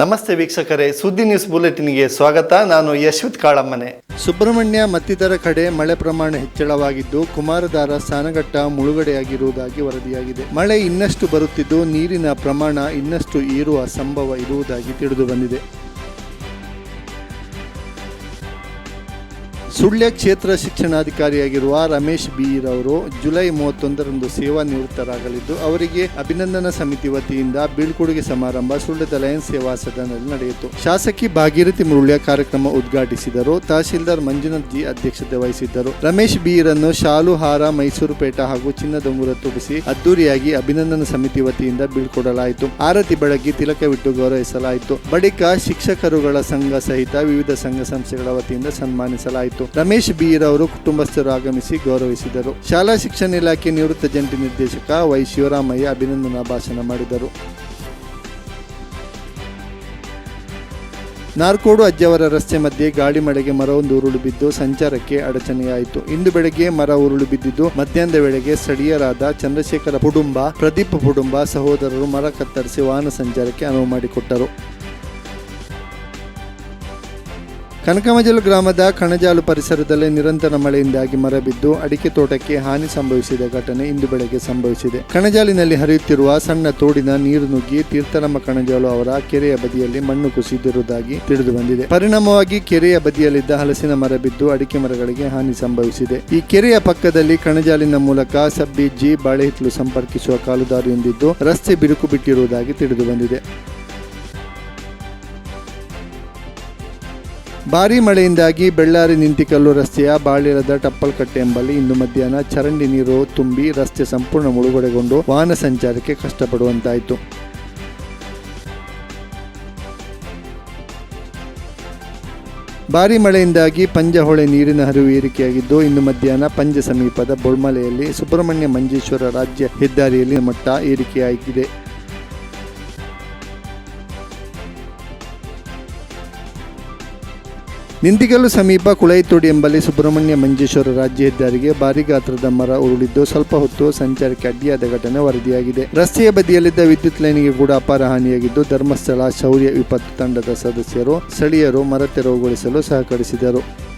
ನಮಸ್ತೆ ವೀಕ್ಷಕರೇ, ಸುದ್ದಿ ನ್ಯೂಸ್ ಬುಲೆಟಿನ್ಗೆ ಸ್ವಾಗತ. ನಾನು ಯಶ್ವಿತ್ ಕಾಳಮ್ಮನೆ. ಸುಬ್ರಹ್ಮಣ್ಯ ಮತ್ತಿತರ ಕಡೆ ಮಳೆ ಪ್ರಮಾಣ ಹೆಚ್ಚಳವಾಗಿದ್ದು ಕುಮಾರಧಾರ ಸ್ನಾನಘಟ್ಟ ಮುಳುಗಡೆಯಾಗಿರುವುದಾಗಿ ವರದಿಯಾಗಿದೆ. ಮಳೆ ಇನ್ನಷ್ಟು ಬರುತ್ತಿದ್ದು, ನೀರಿನ ಪ್ರಮಾಣ ಇನ್ನಷ್ಟು ಏರುವ ಸಂಭವ ಇರುವುದಾಗಿ ತಿಳಿದು ಬಂದಿದೆ. ಸುಳ್ಯ ಕ್ಷೇತ್ರ ಶಿಕ್ಷಣಾಧಿಕಾರಿಯಾಗಿರುವ ರಮೇಶ್ ಬೀರ್ ಅವರು ಜುಲೈ ಮೂವತ್ತೊಂದರಂದು ಸೇವಾ ನಿವೃತ್ತರಾಗಲಿದ್ದು, ಅವರಿಗೆ ಅಭಿನಂದನಾ ಸಮಿತಿ ವತಿಯಿಂದ ಬೀಳ್ಕೊಡುಗೆ ಸಮಾರಂಭ ಸುಳ್ಯದ ಲಯನ್ಸ್ ಸೇವಾ ಸದನದಲ್ಲಿ ನಡೆಯಿತು. ಶಾಸಕಿ ಭಾಗೀರಥಿ ಮುರುಳ್ಯ ಕಾರ್ಯಕ್ರಮ ಉದ್ಘಾಟಿಸಿದರು. ತಹಶೀಲ್ದಾರ್ ಮಂಜುನಾಥ್ ಜಿ ಅಧ್ಯಕ್ಷತೆ ವಹಿಸಿದ್ದರು. ರಮೇಶ್ ಬೀರನ್ನು ಶಾಲು ಹಾರ ಮೈಸೂರು ಪೇಟ ಹಾಗೂ ಚಿನ್ನದ ಉಂಗುರ ತುಂಬಿಸಿ ಅದ್ದೂರಿಯಾಗಿ ಅಭಿನಂದನಾ ಸಮಿತಿ ವತಿಯಿಂದ ಬೀಳ್ಕೊಡಲಾಯಿತು. ಆರತಿ ಬೆಳಗ್ಗೆ ತಿಲಕವಿಟ್ಟು ಗೌರವಿಸಲಾಯಿತು. ಬಳಿಕ ಶಿಕ್ಷಕರುಗಳ ಸಂಘ ಸಹಿತ ವಿವಿಧ ಸಂಘ ಸಂಸ್ಥೆಗಳ ವತಿಯಿಂದ ಸನ್ಮಾನಿಸಲಾಯಿತು. ರಮೇಶ್ ಬೀರ್ ಅವರು ಕುಟುಂಬಸ್ಥರು ಆಗಮಿಸಿ ಗೌರವಿಸಿದರು. ಶಾಲಾ ಶಿಕ್ಷಣ ಇಲಾಖೆ ನಿವೃತ್ತ ಜಂಟಿ ನಿರ್ದೇಶಕ ವೈ ಶಿವರಾಮಯ್ಯ ಅಭಿನಂದನಾ ಭಾಷಣ ಮಾಡಿದರು. ನಾರ್ಕೋಡು ಅಜ್ಜವರ ರಸ್ತೆ ಮಧ್ಯೆ ಗಾಳಿ ಮಳೆಗೆ ಮರವೊಂದು ಉರುಳು ಬಿದ್ದು ಸಂಚಾರಕ್ಕೆ ಅಡಚಣೆಯಾಯಿತು. ಇಂದು ಬೆಳಗ್ಗೆ ಮರ ಉರುಳು ಬಿದ್ದಿದ್ದು ಮಧ್ಯಾಹ್ನದ ವೇಳೆಗೆ ಸ್ಥಳೀಯರಾದ ಚಂದ್ರಶೇಖರ ಕುಟುಂಬ ಪ್ರದೀಪ್ ಕುಟುಂಬ ಸಹೋದರರು ಮರ ಕತ್ತರಿಸಿ ವಾಹನ ಸಂಚಾರಕ್ಕೆ ಅನುವು ಮಾಡಿಕೊಟ್ಟರು. ಕನಕಮಜಲು ಗ್ರಾಮದ ಕಣಜಾಲು ಪರಿಸರದಲ್ಲಿ ನಿರಂತರ ಮಳೆಯಿಂದಾಗಿ ಮರ ಬಿದ್ದು ಅಡಿಕೆ ತೋಟಕ್ಕೆ ಹಾನಿ ಸಂಭವಿಸಿದ ಘಟನೆ ಇಂದು ಬೆಳಗ್ಗೆ ಸಂಭವಿಸಿದೆ. ಕಣಜಾಲಿನಲ್ಲಿ ಹರಿಯುತ್ತಿರುವ ಸಣ್ಣ ತೋಡಿನ ನೀರು ನುಗ್ಗಿ ತೀರ್ಥರಮ್ಮ ಕಣಜಾಲು ಅವರ ಕೆರೆಯ ಬದಿಯಲ್ಲಿ ಮಣ್ಣು ಕುಸಿದಿರುವುದಾಗಿ ತಿಳಿದು ಬಂದಿದೆ. ಪರಿಣಾಮವಾಗಿ ಕೆರೆಯ ಬದಿಯಲ್ಲಿದ್ದ ಹಲಸಿನ ಮರ ಬಿದ್ದು ಅಡಿಕೆ ಮರಗಳಿಗೆ ಹಾನಿ ಸಂಭವಿಸಿದೆ. ಈ ಕೆರೆಯ ಪಕ್ಕದಲ್ಲಿ ಕಣಜಾಲಿನ ಮೂಲಕ ಸಬ್ಬಿಜ್ಜಿ ಬಾಳೆಹಿತ್ಲು ಸಂಪರ್ಕಿಸುವ ಕಾಲುದಾರಿಯೊಂದಿದ್ದು ರಸ್ತೆ ಬಿರುಕು ಬಿಟ್ಟಿರುವುದಾಗಿ ತಿಳಿದು ಬಂದಿದೆ. ಭಾರೀ ಮಳೆಯಿಂದಾಗಿ ಬೆಳ್ಳಾರಿ ನಿಂತಿಕಲ್ಲು ರಸ್ತೆಯ ಬಾಳಿರದ ಟಪ್ಪಲ್ಕಟ್ಟೆ ಎಂಬಲ್ಲಿ ಇಂದು ಮಧ್ಯಾಹ್ನ ಚರಂಡಿ ನೀರು ತುಂಬಿ ರಸ್ತೆ ಸಂಪೂರ್ಣ ಮುಳುಗಡೆಗೊಂಡು ವಾಹನ ಸಂಚಾರಕ್ಕೆ ಕಷ್ಟಪಡುವಂತಾಯಿತು. ಭಾರೀ ಮಳೆಯಿಂದಾಗಿ ಪಂಜಹೊಳೆ ನೀರಿನ ಹರಿವು ಏರಿಕೆಯಾಗಿದ್ದು, ಇಂದು ಮಧ್ಯಾಹ್ನ ಪಂಜ ಸಮೀಪದ ಬೊಳ್ಮಲೆಯಲ್ಲಿ ಸುಬ್ರಹ್ಮಣ್ಯ ಮಂಜೇಶ್ವರ ರಾಜ್ಯ ಹೆದ್ದಾರಿಯಲ್ಲಿ ಮಟ್ಟ ಏರಿಕೆಯಾಗಿದೆ. ನಿಂತಿಗಲ್ಲು ಸಮೀಪ ಕುಳೈತೋಡಿ ಎಂಬಲ್ಲಿ ಸುಬ್ರಹ್ಮಣ್ಯ ಮಂಜೇಶ್ವರ ರಾಜ್ಯ ಹೆದ್ದಾರಿಗೆ ಭಾರಿ ಗಾತ್ರದ ಮರ ಉರುಳಿದ್ದು ಸ್ವಲ್ಪ ಹೊತ್ತು ಸಂಚಾರಕ್ಕೆ ಅಡ್ಡಿಯಾದ ಘಟನೆ ವರದಿಯಾಗಿದೆ. ರಸ್ತೆಯ ಬದಿಯಲ್ಲಿದ್ದ ವಿದ್ಯುತ್ ಲೈನ್ಗೆ ಕೂಡ ಅಪಾರ ಹಾನಿಯಾಗಿದ್ದು ಧರ್ಮಸ್ಥಳ ಶೌರ್ಯ ವಿಪತ್ತು ತಂಡದ ಸದಸ್ಯರು, ಸ್ಥಳೀಯರು ಮರ ತೆರವುಗೊಳಿಸಲು ಸಹಕರಿಸಿದರು.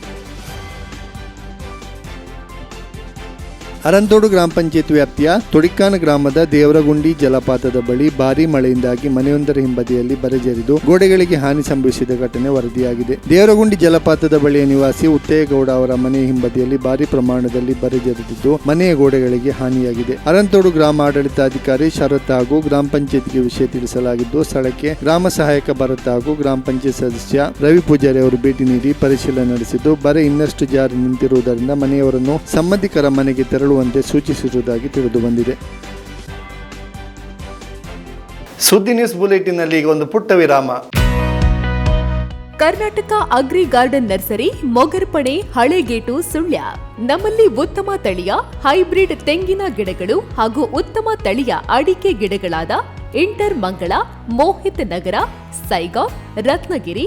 ಅರಂತೋಡು ಗ್ರಾಮ ಪಂಚಾಯತ್ ವ್ಯಾಪ್ತಿಯ ತೊಡಿಕಾನ ಗ್ರಾಮದ ದೇವರಗುಂಡಿ ಜಲಪಾತದ ಬಳಿ ಭಾರೀ ಮಳೆಯಿಂದಾಗಿ ಮನೆಯೊಂದರ ಹಿಂಬದಿಯಲ್ಲಿ ಬರೆಜರಿದು ಗೋಡೆಗಳಿಗೆ ಹಾನಿ ಸಂಭವಿಸಿದ ಘಟನೆ ವರದಿಯಾಗಿದೆ. ದೇವರಗುಂಡಿ ಜಲಪಾತದ ಬಳಿಯ ನಿವಾಸಿ ಉತ್ತೇಗೌಡ ಅವರ ಮನೆಯ ಹಿಂಬದಿಯಲ್ಲಿ ಭಾರಿ ಪ್ರಮಾಣದಲ್ಲಿ ಬರೆಜರಿದಿದ್ದು ಮನೆಯ ಗೋಡೆಗಳಿಗೆ ಹಾನಿಯಾಗಿದೆ. ಅರಂತೋಡು ಗ್ರಾಮ ಆಡಳಿತಾಧಿಕಾರಿ ಶರತ್ ಹಾಗೂ ಗ್ರಾಮ ಪಂಚಾಯತ್ಗೆ ವಿಷಯ ತಿಳಿಸಲಾಗಿದ್ದು, ಸ್ಥಳಕ್ಕೆ ಗ್ರಾಮ ಸಹಾಯಕ ಭರತ್ ಹಾಗೂ ಗ್ರಾಮ ಪಂಚಾಯತ್ ಸದಸ್ಯ ರವಿ ಪೂಜಾರಿ ಅವರು ಭೇಟಿ ನೀಡಿ ಪರಿಶೀಲನೆ ನಡೆಸಿದ್ದು, ಬರೆ ಇನ್ನಷ್ಟು ಜಾರಿ ನಿಂತಿರುವುದರಿಂದ ಮನೆಯವರನ್ನು ಸಂಬಂಧಿಕರ ಮನೆಗೆ ತೆರಳುವಂತೆ ಸೂಚಿಸಿರುವುದಾಗಿ ತಿಳಿದು ಬಂದಿದೆ. ಸುದ್ದಿ ನ್ಯೂಸ್ ಬುಲೆಟಿನ್ನಲ್ಲಿ ಈಗ ಒಂದು ಪುಟ್ಟ ವಿರಾಮ. Karnataka agri garden nursery Mogarpane Halegate Sullia. ನಮ್ಮಲ್ಲಿ ಉತ್ತಮ ತಳಿಯ ಹೈಬ್ರಿಡ್ ತೆಂಗಿನ ಗಿಡಗಳು ಹಾಗೂ ಉತ್ತಮ ತಳಿಯ ಅಡಿಕೆ ಗಿಡಗಳಾದ ಇಂಟರ್ ಮಂಗಳ ಮೋಹಿತ್ ನಗರ ಸೈಗಾವ್ ರತ್ನಗಿರಿ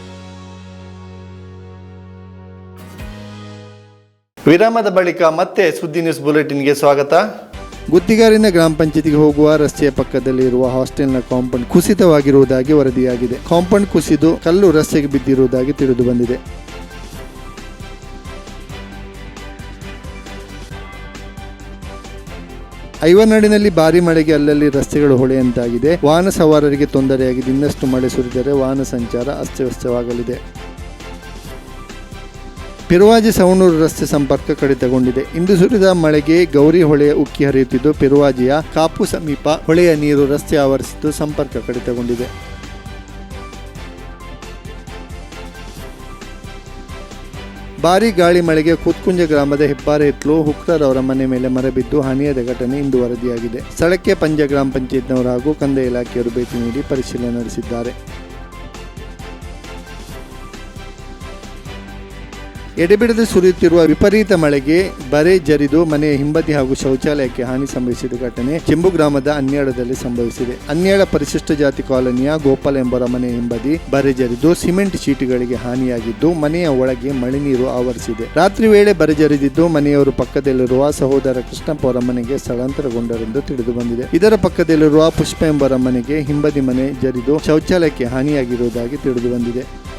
ವಿರಾಮದ ಬಳಿಕ ಮತ್ತೆ ಸುದ್ದಿ ನ್ಯೂಸ್ ಬುಲೆಟಿನ್ಗೆ ಸ್ವಾಗತ. ಗುತ್ತಿಗಾರಿನ ಗ್ರಾಮ ಪಂಚಾಯತಿಗೆ ಹೋಗುವ ರಸ್ತೆಯ ಪಕ್ಕದಲ್ಲಿ ಇರುವ ಹಾಸ್ಟೆಲ್ನ ಕಾಂಪೌಂಡ್ ಕುಸಿತವಾಗಿರುವುದಾಗಿ ವರದಿಯಾಗಿದೆ. ಕಾಂಪೌಂಡ್ ಕುಸಿದು ಕಲ್ಲು ರಸ್ತೆಗೆ ಬಿದ್ದಿರುವುದಾಗಿ ತಿಳಿದು ಬಂದಿದೆ. ಐವನಾಡಿನಲ್ಲಿ ಭಾರಿ ಮಳೆಗೆ ಅಲ್ಲಲ್ಲಿ ರಸ್ತೆಗಳು ಹೊಳೆಯಂತಾಗಿದೆ. ವಾಹನ ಸವಾರರಿಗೆ ತೊಂದರೆಯಾಗಿದೆ. ಇನ್ನಷ್ಟು ಮಳೆ ಸುರಿದರೆ ವಾಹನ ಸಂಚಾರ ಅಸ್ತವ್ಯಸ್ತವಾಗಲಿದೆ. ಪೆರುವಾಜಿ ಸವಣೂರು ರಸ್ತೆ ಸಂಪರ್ಕ ಕಡಿತಗೊಂಡಿದೆ ಇಂದು ಸುರಿದ ಮಳೆಗೆ ಗೌರಿ ಹೊಳೆಯ ಉಕ್ಕಿ ಹರಿಯುತ್ತಿದ್ದು, ಪಿರುವಾಜಿಯ ಕಾಪು ಸಮೀಪ ಹೊಳೆಯ ನೀರು ರಸ್ತೆ ಆವರಿಸಿದ್ದು ಸಂಪರ್ಕ ಕಡಿತಗೊಂಡಿದೆ ಭಾರೀ ಗಾಳಿ ಮಳೆಗೆ ಕುತ್ಕುಂಜ ಗ್ರಾಮದ ಹೆಬ್ಬಾರೆ ಹಿತ್ಲು ಹುಕ್ತಾರ್ ಅವರ ಮನೆ ಮೇಲೆ ಮರಬಿದ್ದು ಹಾನಿಯಾದ ಘಟನೆ ಇಂದು ವರದಿಯಾಗಿದೆ. ಸ್ಥಳಕ್ಕೆ ಪಂಜ ಗ್ರಾಮ ಪಂಚಾಯತ್ನವರು ಹಾಗೂ ಕಂದಾಯ ಇಲಾಖೆಯವರು ಭೇಟಿ ನೀಡಿ ಪರಿಶೀಲನೆ ನಡೆಸಿದ್ದಾರೆ. ಎಡೆಬಿಡದೆ ಸುರಿಯುತ್ತಿರುವ ವಿಪರೀತ ಮಳೆಗೆ ಬರೆ ಜರಿದು ಮನೆಯ ಹಿಂಬದಿ ಹಾಗೂ ಶೌಚಾಲಯಕ್ಕೆ ಹಾನಿ ಸಂಭವಿಸಿದ ಘಟನೆ ಚೆಂಬು ಗ್ರಾಮದ ಅನ್ಯಾಳದಲ್ಲಿ ಸಂಭವಿಸಿದೆ. ಅನ್ಯಾಳ ಪರಿಶಿಷ್ಟ ಜಾತಿ ಕಾಲೋನಿಯ ಗೋಪಾಲ ಎಂಬರ ಮನೆ ಹಿಂಬದಿ ಬರೆ ಜರಿದು ಸಿಮೆಂಟ್ ಶೀಟ್ಗಳಿಗೆ ಹಾನಿಯಾಗಿದ್ದು ಮನೆಯ ಒಳಗೆ ಮಳೆ ನೀರು ಆವರಿಸಿದೆ. ರಾತ್ರಿ ವೇಳೆ ಬರೆ ಜರಿದಿದ್ದು ಮನೆಯವರು ಪಕ್ಕದಲ್ಲಿರುವ ಸಹೋದರ ಕೃಷ್ಣಪ್ಪ ಅವರ ಮನೆಗೆ ಸ್ಥಳಾಂತರಗೊಂಡರೆಂದು ತಿಳಿದು ಬಂದಿದೆ. ಇದರ ಪಕ್ಕದಲ್ಲಿರುವ ಪುಷ್ಪ ಎಂಬರ ಮನೆಗೆ ಹಿಂಬದಿ ಮನೆ ಜರಿದು ಶೌಚಾಲಯಕ್ಕೆ ಹಾನಿಯಾಗಿರುವುದಾಗಿ ತಿಳಿದು ಬಂದಿದೆ.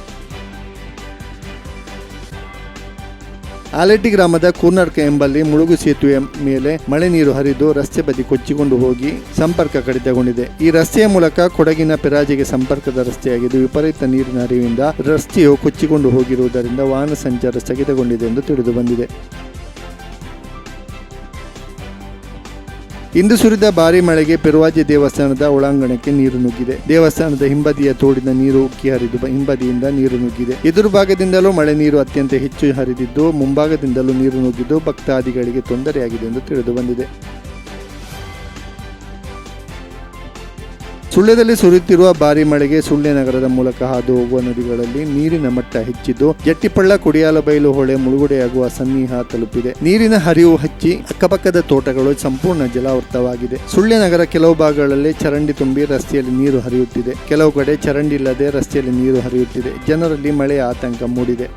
ಆಲೆಟ್ಟಿ ಗ್ರಾಮದ ಕೂರ್ನಡ್ಕ ಎಂಬಲ್ಲಿ ಮುಳುಗು ಸೇತುವೆ ಮೇಲೆ ಮಳೆ ನೀರು ಹರಿದು ರಸ್ತೆ ಬದಿ ಕೊಚ್ಚಿಕೊಂಡು ಹೋಗಿ ಸಂಪರ್ಕ ಕಡಿತಗೊಂಡಿದೆ. ಈ ರಸ್ತೆಯ ಮೂಲಕ ಕೊಡಗಿನ ಪೆರಾಜಿಗೆ ಸಂಪರ್ಕದ ರಸ್ತೆಯಾಗಿದ್ದು, ವಿಪರೀತ ನೀರಿನ ಹರಿವಿನಿಂದ ರಸ್ತೆಯು ಕೊಚ್ಚಿಕೊಂಡು ಹೋಗಿರುವುದರಿಂದ ವಾಹನ ಸಂಚಾರ ಸ್ಥಗಿತಗೊಂಡಿದೆ ಎಂದು ತಿಳಿದು ಬಂದಿದೆ. ಇಂದು ಸುರಿದ ಭಾರಿ ಮಳೆಗೆ ಪೆರುವಾಜಿ ದೇವಸ್ಥಾನದ ಒಳಾಂಗಣಕ್ಕೆ ನೀರು ನುಗ್ಗಿದೆ. ದೇವಸ್ಥಾನದ ಹಿಂಬದಿಯ ತೋಡಿನ ನೀರು ಉಕ್ಕಿ ಹರಿದು ಹಿಂಬದಿಯಿಂದ ನೀರು ನುಗ್ಗಿದೆ. ಎದುರು ಭಾಗದಿಂದಲೂ ಮಳೆ ನೀರು ಅತ್ಯಂತ ಹೆಚ್ಚು ಹರಿದಿದ್ದು, ಮುಂಭಾಗದಿಂದಲೂ ನೀರು ನುಗ್ಗಿದ್ದು ಭಕ್ತಾದಿಗಳಿಗೆ ತೊಂದರೆಯಾಗಿದೆ ಎಂದು ತಿಳಿದು ಬಂದಿದೆ. ಸುಳ್ಯದಲ್ಲಿ ಸುರಿಯುತ್ತಿರುವ ಭಾರಿ ಮಳೆಗೆ ಸುಳ್ಯ ನಗರದ ಮೂಲಕ ಹಾದು ಹೋಗುವ ನದಿಗಳಲ್ಲಿ ನೀರಿನ ಮಟ್ಟ ಹೆಚ್ಚಿದ್ದು, ಜಟ್ಟಿಪಳ್ಳ ಕುಡಿಯಾಲಬೈಲು ಹೊಳೆ ಮುಳುಗಡೆಯಾಗುವ ಸನ್ನಿಹ ತಲುಪಿದೆ. ನೀರಿನ ಹರಿವು ಹಚ್ಚಿ ಅಕ್ಕಪಕ್ಕದ ತೋಟಗಳು ಸಂಪೂರ್ಣ ಜಲಾವೃತವಾಗಿದೆ. ಸುಳ್ಯ ನಗರ ಕೆಲವು ಭಾಗಗಳಲ್ಲಿ ಚರಂಡಿ ತುಂಬಿ ರಸ್ತೆಯಲ್ಲಿ ನೀರು ಹರಿಯುತ್ತಿದೆ. ಕೆಲವು ಕಡೆ ಚರಂಡಿ ಇಲ್ಲದೆ ರಸ್ತೆಯಲ್ಲಿ ನೀರು ಹರಿಯುತ್ತಿದೆ. ಜನರಲ್ಲಿ ಮಳೆಯ ಆತಂಕ ಮೂಡಿದೆ.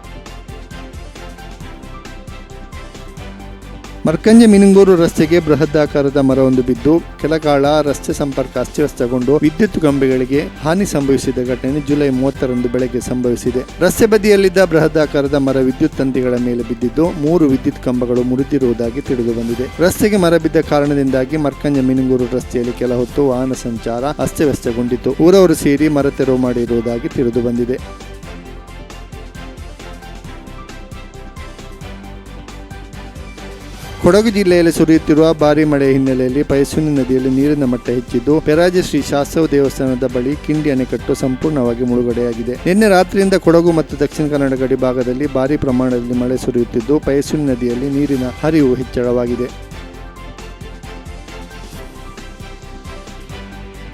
ಮರ್ಕಂಜ ಮಿನುಂಗೂರು ರಸ್ತೆಗೆ ಬೃಹದಾಕಾರದ ಮರವೊಂದು ಬಿದ್ದು ಕೆಲಕಾಲ ರಸ್ತೆ ಸಂಪರ್ಕ ಅಸ್ತವ್ಯಸ್ತಗೊಂಡು ವಿದ್ಯುತ್ ಕಂಬಗಳಿಗೆ ಹಾನಿ ಸಂಭವಿಸಿದ ಘಟನೆ ಜುಲೈ ಮೂವತ್ತರಂದು ಬೆಳಗ್ಗೆ ಸಂಭವಿಸಿದೆ. ರಸ್ತೆ ಬದಿಯಲ್ಲಿದ್ದ ಬೃಹದಾಕಾರದ ಮರ ವಿದ್ಯುತ್ ತಂತಿಗಳ ಮೇಲೆ ಬಿದ್ದಿದ್ದು ಮೂರು ವಿದ್ಯುತ್ ಕಂಬಗಳು ಮುರಿದಿರುವುದಾಗಿ ತಿಳಿದು ಬಂದಿದೆ ರಸ್ತೆಗೆ ಮರ ಬಿದ್ದ ಕಾರಣದಿಂದಾಗಿ ಮರ್ಕಂಜೆ ಮಿನುಂಗೂರು ರಸ್ತೆಯಲ್ಲಿ ಕೆಲ ಹೊತ್ತು ವಾಹನ ಸಂಚಾರ ಅಸ್ತವ್ಯಸ್ತಗೊಂಡಿತ್ತು. ಊರವರು ಸೇರಿ ಮರ ತೆರವು ಮಾಡಿರುವುದಾಗಿ ತಿಳಿದು ಬಂದಿದೆ ಕೊಡಗು ಜಿಲ್ಲೆಯಲ್ಲಿ ಸುರಿಯುತ್ತಿರುವ ಭಾರಿ ಮಳೆ ಹಿನ್ನೆಲೆಯಲ್ಲಿ ಪೈಸೂನಿ ನದಿಯಲ್ಲಿ ನೀರಿನ ಮಟ್ಟ ಹೆಚ್ಚಿದ್ದು, ಪೆರಾಜ ಶ್ರೀ ಶಾಸ್ತವ ದೇವಸ್ಥಾನದ ಬಳಿ ಕಿಂಡಿ ಅಣೆಕಟ್ಟು ಸಂಪೂರ್ಣವಾಗಿ ಮುಳುಗಡೆಯಾಗಿದೆ. ನಿನ್ನೆ ರಾತ್ರಿಯಿಂದ ಕೊಡಗು ಮತ್ತು ದಕ್ಷಿಣ ಕನ್ನಡ ಗಡಿ ಭಾಗದಲ್ಲಿ ಭಾರಿ ಪ್ರಮಾಣದಲ್ಲಿ ಮಳೆ ಸುರಿಯುತ್ತಿದ್ದು ಪೈಸೂನಿ ನದಿಯಲ್ಲಿ ನೀರಿನ ಹರಿವು ಹೆಚ್ಚಳವಾಗಿದೆ.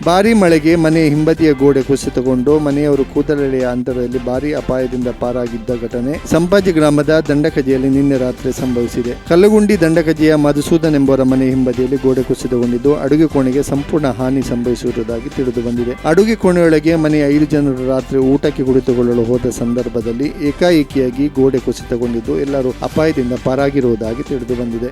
ಭಾರಿ ಮಳೆಗೆ ಮನೆ ಹಿಂಬದಿಯ ಗೋಡೆ ಕುಸಿತಗೊಂಡು ಮನೆಯವರು ಕೂದಲೆಳೆಯ ಅಂತರದಲ್ಲಿ ಭಾರಿ ಅಪಾಯದಿಂದ ಪಾರಾಗಿದ್ದ ಘಟನೆ. ಸಂಪಾಜಿ ಗ್ರಾಮದ ದಂಡಕಜಿಯಲ್ಲಿ ನಿನ್ನೆ ರಾತ್ರಿ ಸಂಭವಿಸಿದೆ. ಕಲ್ಲುಗುಂಡಿ ದಂಡಕಜಿಯ ಮಧುಸೂದನ್ ಎಂಬವರ ಮನೆ ಹಿಂಬದಿಯಲ್ಲಿ ಗೋಡೆ ಕುಸಿತಗೊಂಡಿದ್ದು, ಅಡುಗೆ ಕೋಣೆಗೆ ಸಂಪೂರ್ಣ ಹಾನಿ ಸಂಭವಿಸಿರುವುದಾಗಿ ತಿಳಿದು ಬಂದಿದೆ. ಅಡುಗೆ ಕೋಣೆಯೊಳಗೆ ಮನೆಯ ಐದು ಜನರು ರಾತ್ರಿ ಊಟಕ್ಕೆ ಕುಳಿತುಕೊಳ್ಳಲು ಹೋದ ಸಂದರ್ಭದಲ್ಲಿ ಏಕಾಏಕಿಯಾಗಿ ಗೋಡೆ ಕುಸಿತಗೊಂಡಿದ್ದು, ಎಲ್ಲರೂ ಅಪಾಯದಿಂದ ಪಾರಾಗಿರುವುದಾಗಿ ತಿಳಿದು ಬಂದಿದೆ.